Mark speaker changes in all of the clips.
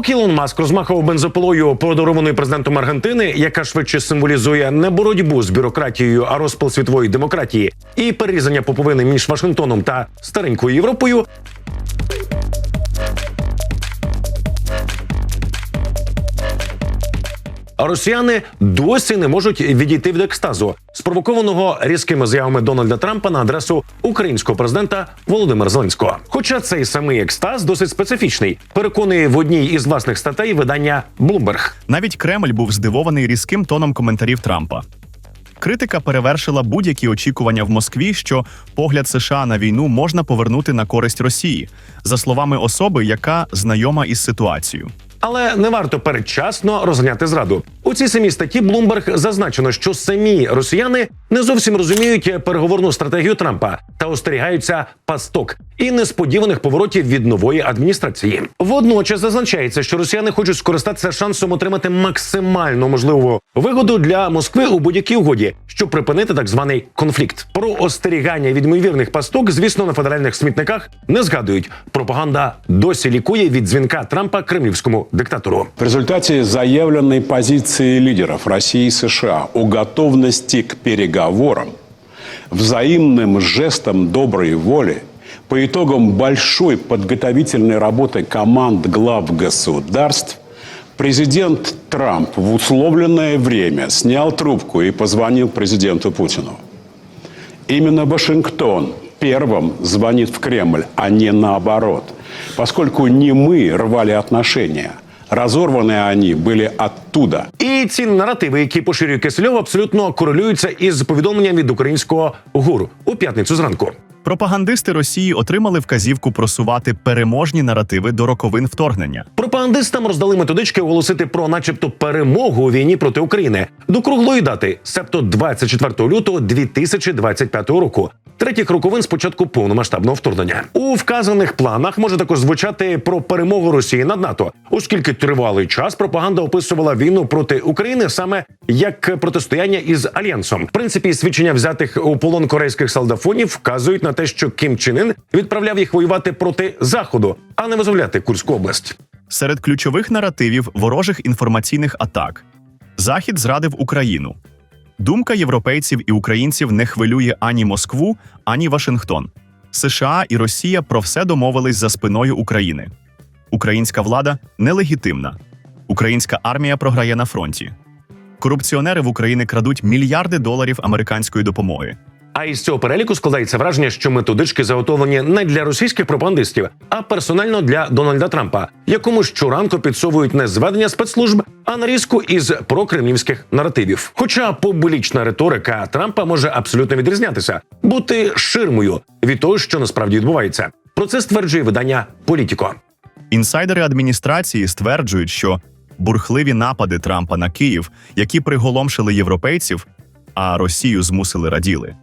Speaker 1: Поки Ілон Маск розмахував бензопилою, подарованою президентом Аргентини, яка швидше символізує не боротьбу з бюрократією, а розпал світової демократії і перерізання поповини між Вашингтоном та старенькою Європою. Росіяни досі не можуть відійти від екстазу, спровокованого різкими заявами Дональда Трампа на адресу українського президента Володимира Зеленського. Хоча цей самий екстаз досить специфічний, переконує в одній із власних статей видання Bloomberg.
Speaker 2: Навіть Кремль був здивований різким тоном коментарів Трампа. Критика перевершила будь-які очікування в Москві, що погляд США на війну можна повернути на користь Росії, за словами особи, яка знайома із ситуацією.
Speaker 1: Але не варто передчасно розганяти зраду. У цій самій статті Bloomberg зазначено, що самі росіяни не зовсім розуміють переговорну стратегію Трампа та остерігаються пасток і несподіваних поворотів від нової адміністрації. Водночас зазначається, що росіяни хочуть скористатися шансом отримати максимально можливу вигоду для Москви у будь-якій угоді, щоб припинити так званий конфлікт. Про остерігання від ймовірних пасток, звісно, на федеральних смітниках не згадують. Пропаганда досі лікує від дзвінка Трампа кремлівському диктатору.
Speaker 3: В результате заявленной позиции лидеров России и США о готовности к переговорам, взаимным жестом доброй воли, по итогам большой подготовительной работы команд глав государств, президент Трамп в условленное время снял трубку и позвонил президенту Путину. Именно Вашингтон первым звонит в Кремль, а не наоборот, поскольку не мы рвали отношения, разорваны они были оттуда.
Speaker 1: І ці наративи, які поширює Кисельов, абсолютно корелюються із повідомленням від українського гуру у п'ятницю зранку.
Speaker 2: Пропагандисти Росії отримали вказівку просувати переможні наративи до роковин вторгнення.
Speaker 1: Пропагандистам роздали методички оголосити про, начебто, перемогу у війні проти України до круглої дати, себто 24 лютого 2025 року. Третіх роковин з початку повномасштабного вторгнення у вказаних планах може також звучати про перемогу Росії над НАТО, оскільки тривалий час пропаганда описувала війну проти України саме як протистояння із альянсом. В принципі, свідчення взятих у полон корейських солдафонів вказують на те, що Кім Чен Ін відправляв їх воювати проти заходу, а не визволяти Курську область.
Speaker 2: Серед ключових наративів ворожих інформаційних атак Захід зрадив Україну. Думка європейців і українців не хвилює ані Москву, ані Вашингтон. США і Росія про все домовились за спиною України. Українська влада нелегітимна. Українська армія програє на фронті. Корупціонери в Україні крадуть мільярди доларів американської допомоги.
Speaker 1: А із цього переліку складається враження, що методички заготовлені не для російських пропагандистів, а персонально для Дональда Трампа, якому щоранку підсовують не зведення спецслужб, а нарізку із прокремлівських наративів. Хоча публічна риторика Трампа може абсолютно відрізнятися, бути ширмою від того, що насправді відбувається. Про це стверджує видання Політіко.
Speaker 2: Інсайдери адміністрації стверджують, що бурхливі напади Трампа на Київ, які приголомшили європейців, а Росію змусили раділи,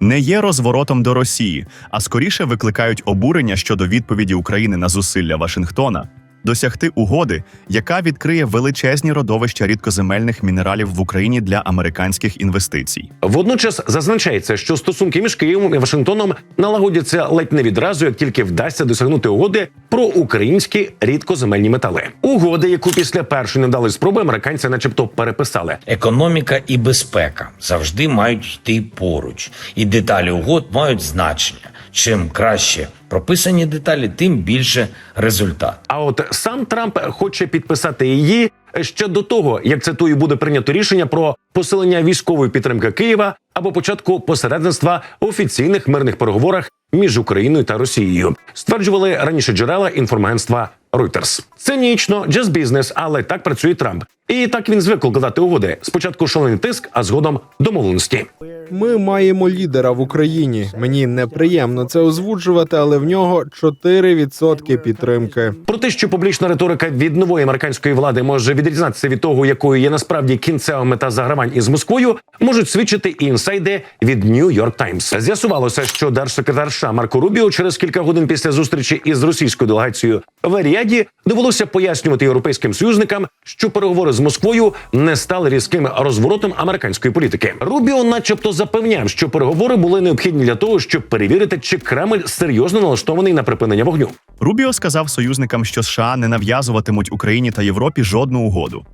Speaker 2: не є розворотом до Росії, а скоріше викликають обурення щодо відповіді України на зусилля Вашингтона досягти угоди, яка відкриє величезні родовища рідкоземельних мінералів в Україні для американських інвестицій.
Speaker 1: Водночас зазначається, що стосунки між Києвом і Вашингтоном налагодяться ледь не відразу, як тільки вдасться досягнути угоди про українські рідкоземельні метали. Угоди, яку після першої невдалої спроби американці, начебто, переписали.
Speaker 4: Економіка і безпека завжди мають йти поруч, і деталі угод мають значення. Чим краще прописані деталі, тим більше результат.
Speaker 1: А от сам Трамп хоче підписати її ще до того, як цитую буде прийнято рішення про посилення військової підтримки Києва або початку посередництва в офіційних мирних переговорах між Україною та Росією. Стверджували раніше джерела інформагентства Reuters. Цинічно, джаз бізнес, але так працює Трамп. І так він звик укладати угоди. Спочатку шалений тиск, а згодом домовленості.
Speaker 5: Ми маємо лідера в Україні. Мені неприємно це озвучувати, але в нього 4% підтримки.
Speaker 1: Про те, що публічна риторика від нової американської влади може відрізнятися від того, якою є насправді кінцева мета загравань із Москвою, можуть свідчити інсайди від New York Times. З'ясувалося, що держсекретар США Марко Рубіо через кілька годин після зустрічі із російською делегацією в Аріаді довелося пояснювати європейським союзникам, що переговори з Москвою не стали різким розворотом американської політики. Рубіо, начебто, запевняв, що переговори були необхідні для того, щоб перевірити, чи Кремль серйозно налаштований на припинення вогню.
Speaker 2: Рубіо сказав союзникам, що США не нав'язуватимуть Україні та Європі жодну угоду.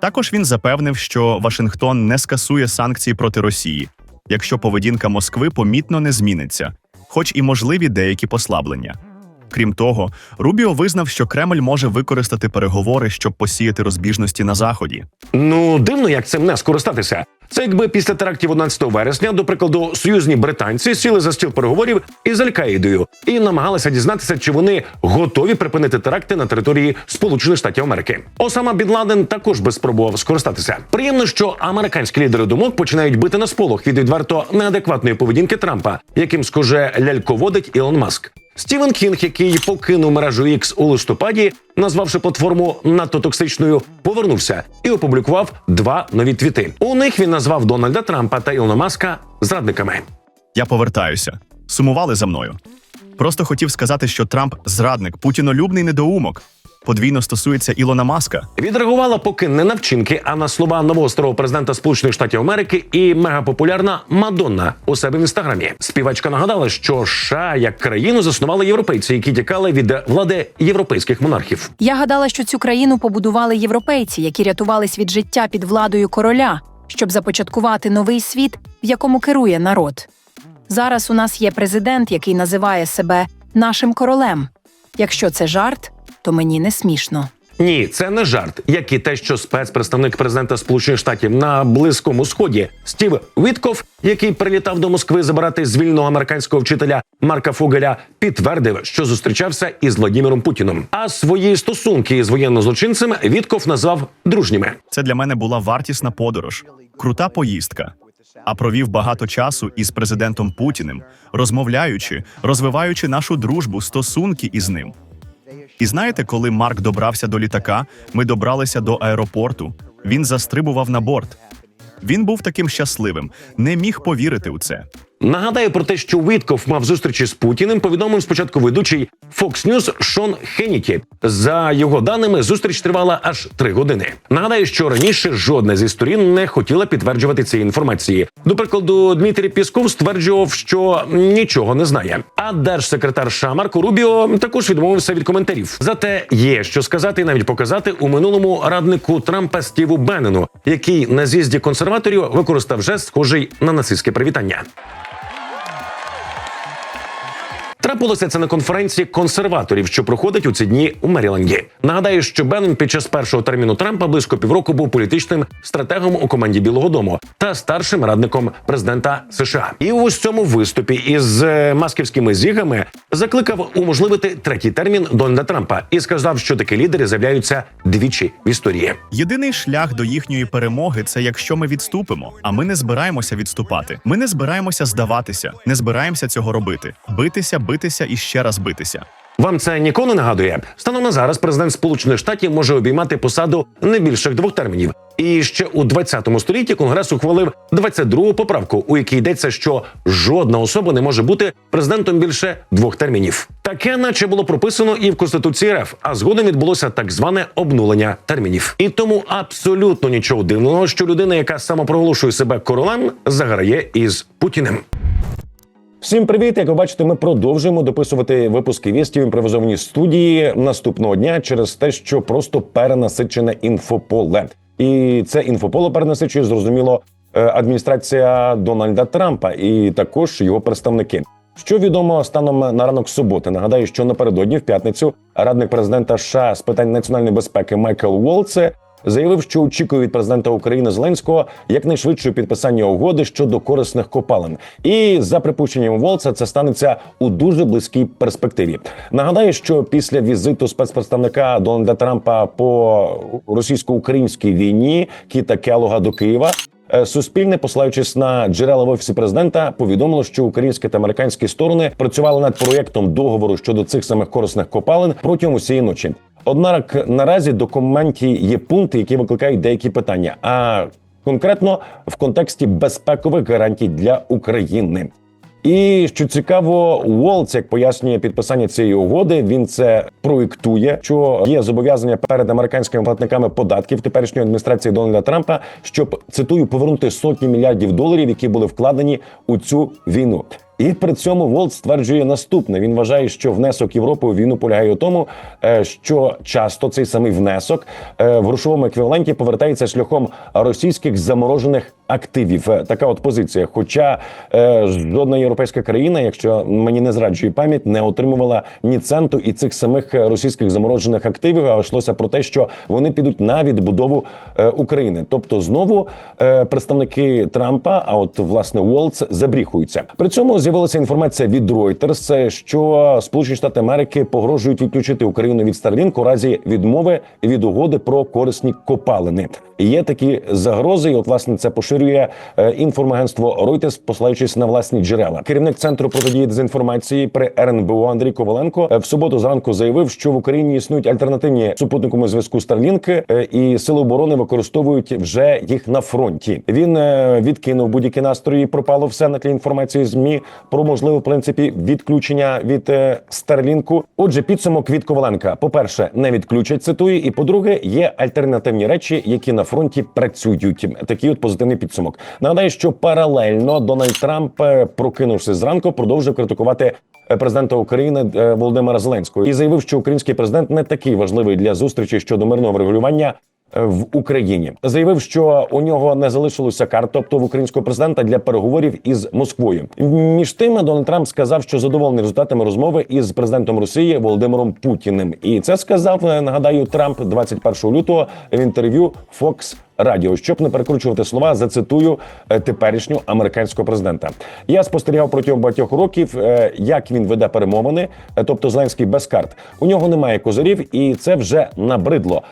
Speaker 2: Також він запевнив, що Вашингтон не скасує санкції проти Росії, якщо поведінка Москви помітно не зміниться, хоч і можливі деякі послаблення. Крім того, Рубіо визнав, що Кремль може використати переговори, щоб посіяти розбіжності на заході.
Speaker 1: Ну дивно, як цим не скористатися. Це якби після терактів 11 вересня, до прикладу, союзні британці сіли за стіл переговорів із Аль-Каїдою і намагалися дізнатися, чи вони готові припинити теракти на території Сполучених Штатів Америки. Осама Бін Ладен також би спробував скористатися. Приємно, що американські лідери думок починають бити на сполох від відверто неадекватної поведінки Трампа, яким схоже ляльководить Ілон Маск. Стівен Кінг, який покинув мережу X у листопаді, назвавши платформу надто токсичною, повернувся і опублікував два нові твіти. У них він назвав Дональда Трампа та Ілона Маска зрадниками.
Speaker 2: Я повертаюся. Сумували за мною. Просто хотів сказати, що Трамп зрадник, путінолюбний недоумок. Подвійно стосується Ілона Маска.
Speaker 1: Відреагувала поки не на вчинки, а на слова нового старого президента Сполучених Штатів Америки і мегапопулярна Мадонна у себе в інстаграмі. Співачка нагадала, що США як країну заснували європейці, які тікали від влади європейських монархів.
Speaker 6: Я гадала, що цю країну побудували європейці, які рятувались від життя під владою короля, щоб започаткувати новий світ, в якому керує народ. Зараз у нас є президент, який називає себе нашим королем. Якщо це жарт, то мені не смішно.
Speaker 1: Ні, це не жарт, як і те, що спецпредставник президента Сполучених Штатів на Близькому Сході Стів Вітков, який прилітав до Москви забирати звільного американського вчителя Марка Фугеля, підтвердив, що зустрічався із Владіміром Путіном. А свої стосунки з воєннозлочинцем Вітков назвав дружніми.
Speaker 2: Це для мене була вартісна подорож, крута поїздка. А провів багато часу із президентом Путіним, розмовляючи, розвиваючи нашу дружбу, стосунки із ним. І знаєте, коли Марк добрався до літака, ми добралися до аеропорту. Він застрибував на борт. Він був таким щасливим, не міг повірити у це.
Speaker 1: Нагадаю про те, що Вітков мав зустрічі з Путіним. Повідомив спочатку ведучий Fox News Шон Хенікі. За його даними, зустріч тривала аж три години. Нагадаю, що раніше жодна зі сторін не хотіла підтверджувати цієї інформації. До прикладу, Дмитрій Пісков стверджував, що нічого не знає. А держсекретар США Марко Рубіо також відмовився від коментарів. Зате є що сказати і навіть показати у минулому раднику Трампа Стіву Беннену, який на з'їзді консерваторів використав жест, схожий на нацистське привітання. Трапилося це на конференції консерваторів, що проходить у ці дні у Меріленді. Нагадаю, що Беннон під час першого терміну Трампа близько півроку був політичним стратегом у команді Білого Дому та старшим радником президента США. І ось цьому виступі із е, масківськими зігами закликав уможливити третій термін Дональда Трампа і сказав, що такі лідери з'являються двічі в історії.
Speaker 2: Єдиний шлях до їхньої перемоги це якщо ми відступимо. А ми не збираємося відступати. Ми не збираємося здаватися, не збираємося цього робити. Битися, битися і ще раз битися.
Speaker 1: Вам це ніколи не нагадує? Станом на зараз президент Сполучених Штатів може обіймати посаду не більше двох термінів. І ще у 20 столітті Конгрес ухвалив 22-гу поправку, у якій йдеться, що жодна особа не може бути президентом більше двох термінів. Таке, наче було прописано і в Конституції РФ, а згодом відбулося так зване обнулення термінів. І тому абсолютно нічого дивного, що людина, яка самопроголошує себе королем, заграє із Путіним. Всім привіт! Як ви бачите, ми продовжуємо дописувати випуски вісті в імпровізованій студії наступного дня через те, що просто перенасичене інфополе. І це інфополе перенасичує зрозуміло е, адміністрація Дональда Трампа і також його представники. Що відомо станом на ранок суботи? Нагадаю, що напередодні в п'ятницю радник президента США з питань національної безпеки Майкл Волце заявив, що очікує від президента України Зеленського якнайшвидшого підписання угоди щодо корисних копалин. І за припущенням Волца, це станеться у дуже близькій перспективі. Нагадаю, що після візиту спецпредставника Дональда Трампа по російсько-українській війні Кіта Келога до Києва. Е, Суспільне, посилаючись на джерела в офісі президента, повідомило, що українські та американські сторони працювали над проєктом договору щодо цих самих корисних копалин протягом усієї ночі. Однак наразі в документі є пункти, які викликають деякі питання. А конкретно в контексті безпекових гарантій для України. І що цікаво, Уолц, як пояснює підписання цієї угоди, він це проєктує, що є зобов'язання перед американськими платниками податків теперішньої адміністрації Дональда Трампа, щоб цитую повернути сотні мільярдів доларів, які були вкладені у цю війну. І при цьому Волт стверджує наступне: він вважає, що внесок Європи у війну полягає у тому, е, що часто цей самий внесок е, в грошовому еквіваленті повертається шляхом російських заморожених активів. Е, Така от позиція. Хоча е, жодна європейська країна, якщо мені не зраджує пам'ять, не отримувала ні центу і цих самих е, російських заморожених активів. А йшлося про те, що вони підуть на відбудову е, України. Тобто, знову е, представники Трампа, а от власне Уолтс, забріхуються. При цьому з'явилася інформація від Reuters, е, що Сполучені Штати Америки погрожують відключити Україну від Starlink у разі відмови від угоди про корисні копалини. Є такі загрози, і от власне це поширює е, інформагентство Reuters, посилаючись на власні джерела. Керівник центру протидії дезінформації при РНБО Андрій Коваленко е, в суботу зранку заявив, що в Україні існують альтернативні супутниковому зв'язку Starlink, е, і сили оборони використовують вже їх на фронті. Він відкинув будь-які настрої. Пропало все на тлі інформації змі про можливе в принципі відключення від Старлінку. Отже, підсумок від Коваленка: по перше, не відключать цитую, і по-друге, є альтернативні речі, які на фронті працюють. Такий от позитивний підсумок. Нагадаю, що паралельно Дональд Трамп, е, прокинувши зранку, продовжив критикувати. е, Президента України е, Володимира Зеленського і заявив, що український президент не такий важливий для зустрічі щодо мирного врегулювання в Україні. Заявив, що у нього не залишилося карт, тобто в українського президента для переговорів із Москвою. Між тим, Дональд Трамп сказав, що задоволений результатами розмови із президентом Росії Володимиром Путіним. І це сказав нагадаю Трамп 21 лютого в інтерв'ю Fox Радіо, щоб не перекручувати слова, зацитую е, теперішнього американського президента. Я спостерігав протягом багатьох років, е, як він веде перемовини, е, тобто Зеленський без карт. У нього немає козирів, і це вже набридло.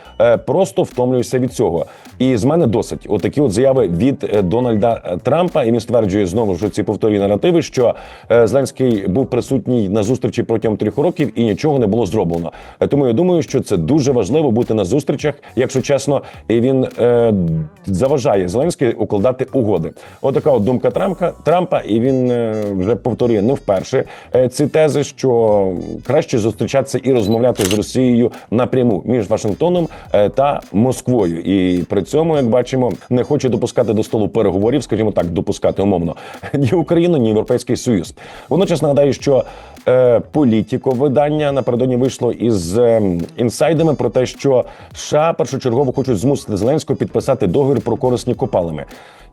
Speaker 1: Просто втомлююся від цього. І з мене досить. Отакі от заяви від Дональда Трампа. І він стверджує знову ж ці повторює наративи, що Зеленський був присутній на зустрічі протягом трьох років і нічого не було зроблено. Тому я думаю, що це дуже важливо бути на зустрічах, якщо чесно, і він заважає Зеленський укладати угоди. Отака от думка Трампа Трампа, і він е, вже повторює не вперше е, ці тези, що краще зустрічатися і розмовляти з Росією напряму між Вашингтоном е, та Москвою. І при цьому, як бачимо, не хоче допускати до столу переговорів, скажімо так, допускати умовно ні Україну, ні Європейський Союз. Водночас нагадаю, що е, політіко видання напередодні вийшло із е, інсайдами про те, що США першочергово хочуть змусити Зеленського підписати договір про корисні копалини.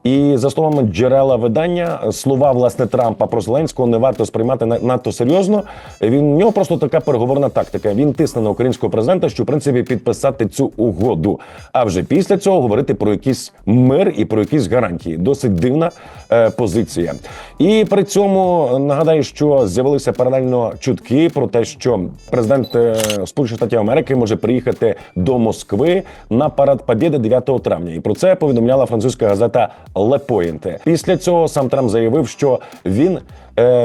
Speaker 1: І за словами джерела видання, слова власне Трампа про Зеленського не варто сприймати надто серйозно. Він у нього просто така переговорна тактика. Він тисне на українського президента, що в принципі підписати цю угоду. А вже після цього говорити про якийсь мир і про якісь гарантії. Досить дивна е, позиція. І при цьому нагадаю, що з'явилися паралельно чутки про те, що президент е, Сполучених Штатів Америки може приїхати до Москви на парад Побєди 9 травня. І про це повідомляла французька газета Point. Після цього сам Трамп заявив, що він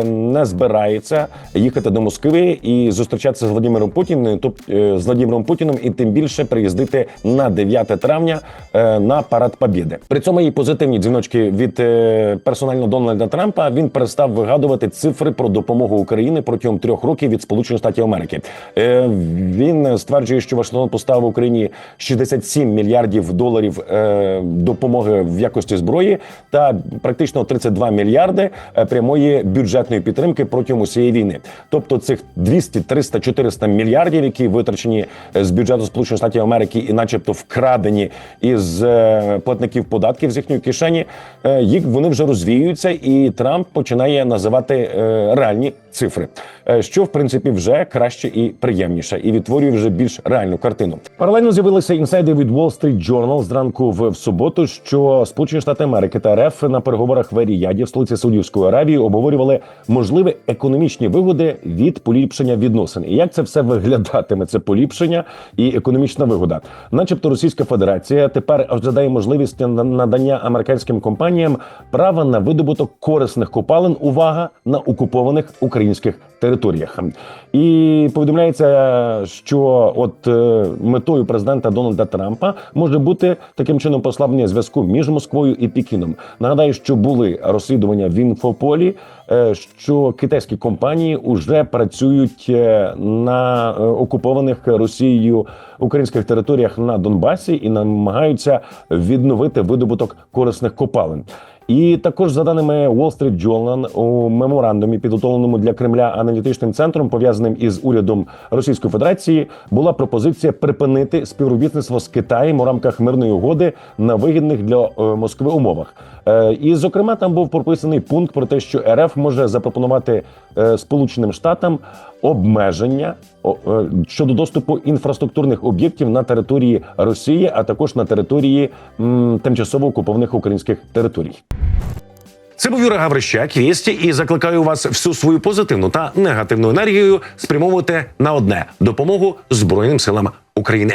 Speaker 1: не збирається їхати до Москви і зустрічатися з Владимиром Путіним, тобто е, з Владимиром Путіним, і тим більше приїздити на 9 травня е, на парад Побєди. При цьому є позитивні дзвіночки від е, персонально Дональда Трампа. Він перестав вигадувати цифри про допомогу Україні протягом трьох років від Сполучених Штатів Америки. Е, він стверджує, що Вашингтон поставив Україні 67 мільярдів доларів е, допомоги в якості зброї та практично 32 мільярди е, прямої бюджетної підтримки протягом усієї війни. Тобто цих 200, 300, 400 мільярдів, які витрачені е, з бюджету Сполучених Штатів Америки і, начебто, вкрадені із е, платників податків з їхньої кишені, е, їх вони вже розвіюються, і Трамп починає називати реальні цифри, що в принципі вже краще і приємніше, і відтворює вже більш реальну картину. Паралельно з'явилися інсайди від Wall Street Journal зранку в, в суботу, що Сполучені Штати Америки та РФ на переговорах в Еріяді в столиці Саудівської Аравії обговорювали можливі економічні вигоди від поліпшення відносин. І як це все виглядатиме? Це поліпшення і економічна вигода, начебто, Російська Федерація тепер розглядає можливість на- надання американським компаніям права на видобуток корисних копалин. Увага на окупованих українських територіях. І повідомляється, що от е, метою президента Дональда Трампа може бути таким чином послаблення зв'язку між Москвою і Пекіном. Нагадаю, що були розслідування в інфополі, е, що китайські компанії вже працюють е, на окупованих Росією українських територіях на Донбасі і намагаються відновити видобуток корисних копалин. І також за даними Wall Street Journal, у меморандумі, підготовленому для Кремля аналітичним центром, пов'язаним із урядом Російської Федерації, була пропозиція припинити співробітництво з Китаєм у рамках мирної угоди на вигідних для е, Москви умовах. Е, І, зокрема, там був прописаний пункт про те, що РФ може запропонувати е, Сполученим Штатам обмеження е, щодо доступу інфраструктурних об'єктів на території Росії, а також на території м, тимчасово окупованих українських територій. Це був Юра Гаврищак, вісті, і закликаю вас всю свою позитивну та негативну енергію спрямовувати на одне допомогу Збройним силам України.